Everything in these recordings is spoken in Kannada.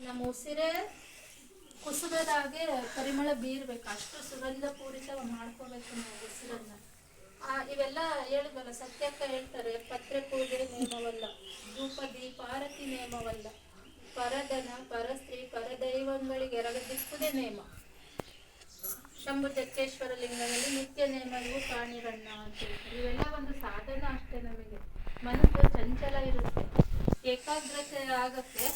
ನಮ್ಮ ಉಸಿರೇ ಕುಸಿದಾಗೆ ಪರಿಮಳ ಬೀರ್ಬೇಕು. ಅಷ್ಟು ಸುಗಂಧ ಪೂರಿತ ಮಾಡ್ಕೋಬೇಕು ನಾವು ಉಸಿರನ್ನ. ಆ, ಇವೆಲ್ಲ ಹೇಳಿದ್ವಲ್ಲ ಸತ್ಯಕ್ಕ ಹೇಳ್ತಾರೆ ಪತ್ರೆ ಪೂಜೆ ನೇಮವಲ್ಲ ಧೂಪ ದೀಪಾರತಿ ನೇಮವಲ್ಲ ಪರದನ ಪರಸ್ತ್ರೀ ಪರದೈವಗಳಿಗೆ ಎರಗದಿಕ್ಕುದೇ ನೇಮ ಶಂಭು ಜಕ್ಕೇಶ್ವರ ಲಿಂಗದಲ್ಲಿ ನಿತ್ಯ ನೇಮ ಇವು ಕಾಣಿರಣ್ಣ ಅಂತ. ಇವೆಲ್ಲ ಒಂದು ಸಾಧನ ಅಷ್ಟೇ ನಮಗೆ. ಮನಸ್ಸು ಚಂಚಲ ಇರುತ್ತೆ. ಏಕಾಗ್ರತೆ ಆಗಕ್ಕೆ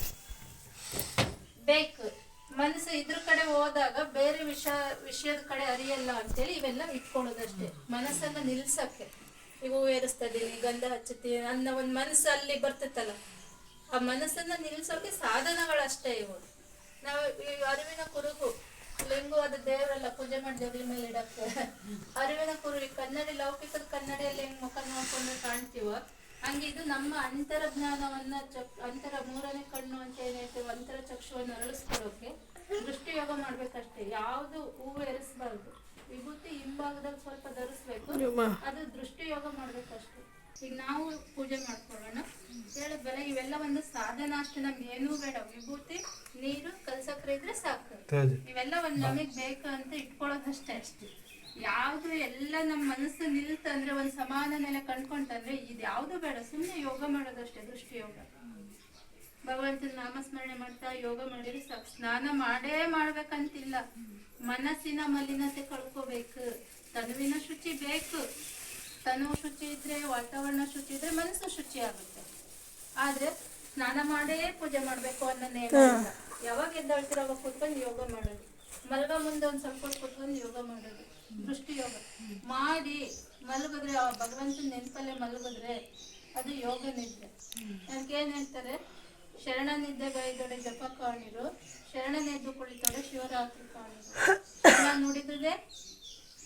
ಬೇಕು. ಮನಸ್ಸು ಇದ್ರ ಕಡೆ ಹೋದಾಗ ಬೇರೆ ವಿಷಯ ವಿಷಯದ ಕಡೆ ಅರಿಯಲ್ಲ ಅಂತೇಳಿ ಇವೆಲ್ಲ ಇಟ್ಕೊಳ್ಳೋದಷ್ಟೇ. ಮನಸ್ಸನ್ನ ನಿಲ್ಸಕ್ಕೆ. ಈಗ ಹೂವು ಗಂಧ ಹಚ್ಚುತ್ತೀನಿ ಅನ್ನೋ ಒಂದು ಮನಸ್ಸು ಅಲ್ಲಿ ಬರ್ತೈತಲ್ಲ ಆ ಮನಸ್ಸನ್ನ ನಿಲ್ಸೋಕೆ ಸಾಧನಗಳಷ್ಟೇ ಇವು. ನಾವು ಈ ಅರಿವಿನ ಕುರುಗು ಲಿಂಗು ಅದು ದೇವರಲ್ಲ, ಪೂಜೆ ಮಾಡಿ ದೇವ್ರ ಮೇಲೆ ಇಡಕ್ಕೆ. ಅರಿವಿನ ಕುರು ಈ ಕನ್ನಡಿ, ಲೌಕಿಕದ ಕನ್ನಡಿಯಲ್ಲಿ ಹೆಂಗ್ ಮುಖ ನೋಡ್ಕೊಂಡು ಕಾಣ್ತೀವೋ ಹಂಗೆ ಇದು ನಮ್ಮ ಅಂತರ ಜ್ಞಾನವನ್ನ ಚಕ್ ಅಂತರ ಮೂರನೇ ಕಣ್ಣು ಅಂತ ಏನ್ ಹೇಳ್ತೀವಿ ಅಂತರ ಚಕ್ಷುವನ್ನು ಅರಳಿಸ್ಕೊಳ್ಳೋಕೆ ದೃಷ್ಟಿ ಯೋಗ ಮಾಡ್ಬೇಕಷ್ಟೇ. ಯಾವ್ದು ಹೂವು ಎರಿಸ್ಬಾರ್ದು ವಿಭೂತಿ ಹಿಂಭಾಗದಲ್ಲಿ ಸ್ವಲ್ಪ ಧರಿಸ್ಬೇಕು ಅದು ದೃಷ್ಟಿ ಯೋಗ ಮಾಡ್ಬೇಕಷ್ಟೇ. ಈಗ ನಾವು ಪೂಜೆ ಮಾಡ್ಕೊಳ್ಳೋಣ. ಹೇಳಿದ್ವಲ್ಲ ಇವೆಲ್ಲ ಒಂದು ಸಾಧನ ಅಷ್ಟೇ ನಮ್ಗೆ ಏನೂ ಬೇಡ. ವಿಭೂತಿ ನೀರು ಕಲ್ಸಕ್ರೆ ಇದ್ರೆ ಸಾಕು. ಇವೆಲ್ಲ ಒಂದ್ ನಮಗ್ ಬೇಕು ಅಂತ ಇಟ್ಕೊಳ್ಳೋದಷ್ಟೇ ಅಷ್ಟೇ. ಯಾವ್ದು ಎಲ್ಲ ನಮ್ಮ ಮನಸ್ಸು ನಿಲ್ತಂದ್ರೆ ಒಂದ್ ಸಮಾನ ನೆಲೆ ಕಂಡ್ಕೊಂತಂದ್ರೆ ಇದು ಯಾವ್ದು ಬೇಡ. ಸುಮ್ಮನೆ ಯೋಗ ಮಾಡೋದಷ್ಟೇ ದೃಷ್ಟಿ ಯೋಗ. ಭಗವಂತನ ನಾಮಸ್ಮರಣೆ ಮಾಡ್ತಾ ಯೋಗ ಮಾಡಿದ್ರೆ ಸಾಕು ಸ್ನಾನ ಮಾಡೇ ಮಾಡ್ಬೇಕಂತಿಲ್ಲ. ಮನಸ್ಸಿನ ಮಲಿನತೆ ಕಳ್ಕೋಬೇಕು. ತನುವಿನ ಶುಚಿ ಬೇಕು. ತನು ಶುಚಿ ಇದ್ರೆ ವಾತಾವರಣ ಶುಚಿ ಇದ್ರೆ ಮನಸ್ಸು ಶುಚಿ ಆಗುತ್ತೆ. ಆದ್ರೆ ಸ್ನಾನ ಮಾಡೇ ಪೂಜೆ ಮಾಡ್ಬೇಕು ಅನ್ನೋ ನೇಮ ಇಲ್ಲ. ಯಾವಾಗ ಎದ್ದಾಳ್ತಿರೋ ಅವಾಗ ಕೂತ್ಕೊಂಡು ಯೋಗ ಮಾಡೋದು. ಮಲ್ಗ ಮುಂದೆ ಒಂದ್ ಸ್ವಲ್ಪ ಕೂತ್ಕೊಂಡು ಯೋಗ ಮಾಡೋದು. ದೃಷ್ಟಿ ಯೋಗ ಮಾಡಿ ಮಲಗಿದ್ರೆ, ಆ ಭಗವಂತನ ನೆನಪಲ್ಲೇ ಮಲಗಿದ್ರೆ ಅದು ಯೋಗ ನಿದ್ರೆ ಅದಕ್ಕೆ ಏನ್ ಹೇಳ್ತಾರೆ ಶರಣ ನಿದ್ದೆ ಗೈದೊಡೆ ಜಪ ಕಾಣಿರು, ಶರಣನೆದ್ದು ಕುಳಿತೊಡೆ ಶಿವರಾತ್ರಿ ಕಾಣಿರು. ನಾನು ನುಡಿದುದೇ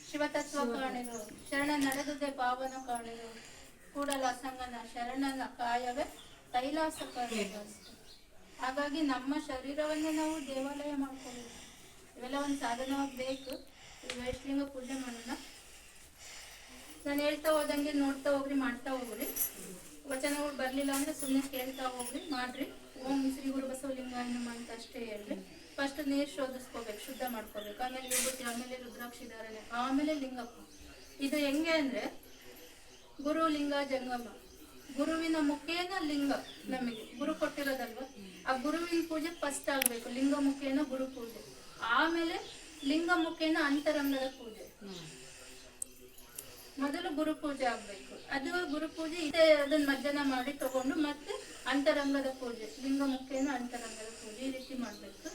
ಶಿವತತ್ವ ಕಾಣಿರು, ಶರಣ ನಡೆದುದೇ ಪಾವನ ಕಾಣಿರು. ಕೂಡಲ ಸಂಗನ ಶರಣನ ಕಾಯವೇ ಕೈಲಾಸ ಕಾಣಿರು ಹಾಗಾಗಿ ನಮ್ಮ ಶರೀರವನ್ನೇ ನಾವು ದೇವಾಲಯ ಮಾಡ್ಕೊಳ್ಬೇಕು ಇವೆಲ್ಲ ಒಂದು ಸಾಧನವಾಗಿ ಬೇಕು ಈ ವೈಷ್ಲಿಂಗ ಪೂಜೆ ಮಾಡೋಣ. ನಾನು ಹೇಳ್ತಾ ಹೋದಂಗೆ ನೋಡ್ತಾ ಹೋಗ್ರಿ, ಮಾಡ್ತಾ ಹೋಗ್ರಿ. ವಚನಗಳು ಬರ್ಲಿಲ್ಲ ಅಂದ್ರೆ ಸುಮ್ಮನೆ ಕೇಳ್ತಾ ಹೋಗ್ರಿ, ಮಾಡ್ರಿ. ಓಂ ಶ್ರೀ ಗುರು ಬಸವಲಿಂಗ ಅಂತ ಅಷ್ಟೇ ಹೇಳ್ರಿ. ಫಸ್ಟ್ ನೀರ್ ಶೋಧಿಸ್ಕೋಬೇಕು, ಶುದ್ಧ ಮಾಡ್ಕೋಬೇಕು. ಆಮೇಲೆ ವಿಭೂತಿ, ಆಮೇಲೆ ರುದ್ರಾಕ್ಷಿ ಧಾರಣೆ ಆಮೇಲೆ ಲಿಂಗಪ್ಪ. ಇದು ಹೆಂಗೆ ಅಂದ್ರೆ ಗುರು ಲಿಂಗ ಜಂಗಮ ಗುರುವಿನ ಮುಖೇನ ಲಿಂಗ ನಮಗೆ. ಗುರು ಕೊಟ್ಟಿರೋದಲ್ವಾ? ಆ ಗುರುವಿನ ಪೂಜೆ ಫಸ್ಟ್ ಆಗ್ಬೇಕು. ಲಿಂಗ ಮುಖೇನ ಗುರು ಪೂಜೆ. ಆಮೇಲೆ ಲಿಂಗ ಮುಖೇನ ಅಂತರಂಗದ ಪೂಜೆ. ಮೊದಲು ಗುರು ಪೂಜೆ ಆಗ್ಬೇಕು. ಅದು ಗುರು ಪೂಜೆ, ಇದೇ ಅದನ್ನ ಮಜ್ಜನ ಮಾಡಿ ತಗೊಂಡು ಮತ್ತೆ ಅಂತರಂಗದ ಪೂಜೆ. ಲಿಂಗ ಮುಖೇನ ಅಂತರಂಗದ ಪೂಜೆ ಈ ರೀತಿ ಮಾಡ್ಬೇಕು.